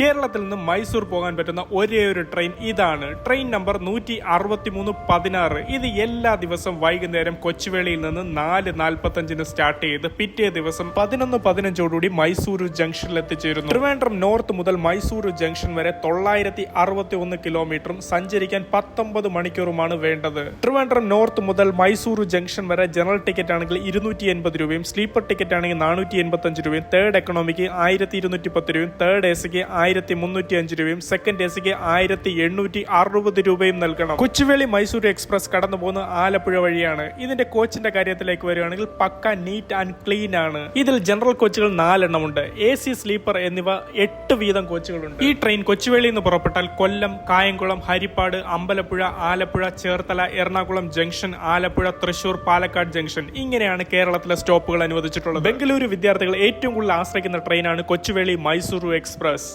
കേരളത്തിൽ നിന്ന് മൈസൂർ പോകാൻ പറ്റുന്ന ഒരേ ഒരു ട്രെയിൻ ഇതാണ്. ട്രെയിൻ നമ്പർ നൂറ്റി അറുപത്തി മൂന്ന് പതിനാറ്. ഇത് എല്ലാ ദിവസം വൈകുന്നേരം കൊച്ചുവേളിയിൽ നിന്ന് നാല് നാൽപ്പത്തഞ്ചിന് സ്റ്റാർട്ട് ചെയ്ത് പിറ്റേ ദിവസം പതിനൊന്ന് പതിനഞ്ചോടുകൂടി മൈസൂരു ജംഗ്ഷനിൽ എത്തിച്ചേരുന്നു. ട്രിവാൻഡ്രം നോർത്ത് മുതൽ മൈസൂരു ജംഗ്ഷൻ വരെ തൊള്ളായിരത്തി അറുപത്തി ഒന്ന് കിലോമീറ്ററും സഞ്ചരിക്കാൻ പത്തൊമ്പത് മണിക്കൂറുമാണ് വേണ്ടത്. ട്രിവാൻഡ്രം നോർത്ത് മുതൽ മൈസൂരു ജംഗ്ഷൻ വരെ ജനറൽ ടിക്കറ്റ് ആണെങ്കിൽ ഇരുന്നൂറ്റി എൺപത് രൂപയും സ്ലീപ്പർ ടിക്കറ്റ് ആണെങ്കിൽ നാനൂറ്റി എൺപത്തി അഞ്ച് രൂപയും തേർഡ് എക്കണോമിക്ക് ആയിരത്തി ഇരുന്നൂറ്റി പത്ത് രൂപയും തേർഡ് എ സിക്ക് ആയിരത്തി മുന്നൂറ്റി അഞ്ച് രൂപയും സെക്കൻഡ് എ സിക്ക് ആയിരത്തി എണ്ണൂറ്റി അറുപത് രൂപയും നൽകണം. കൊച്ചുവേളി മൈസൂർ എക്സ്പ്രസ് കടന്നു പോകുന്ന ആലപ്പുഴ വഴിയാണ്. ഇതിന്റെ കോച്ചിന്റെ കാര്യത്തിലേക്ക് വരികയാണെങ്കിൽ പക്ക നീറ്റ് ആൻഡ് ക്ലീൻ ആണ്. ഇതിൽ ജനറൽ കോച്ചുകൾ നാലെണ്ണം ഉണ്ട്. എ സി സ്ലീപ്പർ എന്നിവ എട്ട് വീതം കോച്ചുകളുണ്ട്. ഈ ട്രെയിൻ കൊച്ചുവേളി നിന്ന് പുറപ്പെട്ടാൽ കൊല്ലം കായംകുളം ഹരിപ്പാട് അമ്പലപ്പുഴ ആലപ്പുഴ ചേർത്തല എറണാകുളം ജംഗ്ഷൻ ആലപ്പുഴ തൃശൂർ പാലക്കാട് ജംഗ്ഷൻ. ഇങ്ങനെയാണ് കേരളത്തിലെ സ്റ്റോപ്പുകൾ അനുവദിച്ചിട്ടുള്ളത്. ബംഗളൂരു വിദ്യാർത്ഥികൾ ഏറ്റവും കൂടുതൽ ആശ്രയിക്കുന്ന ട്രെയിനാണ് കൊച്ചുവേളി മൈസൂർ എക്സ്പ്രസ്.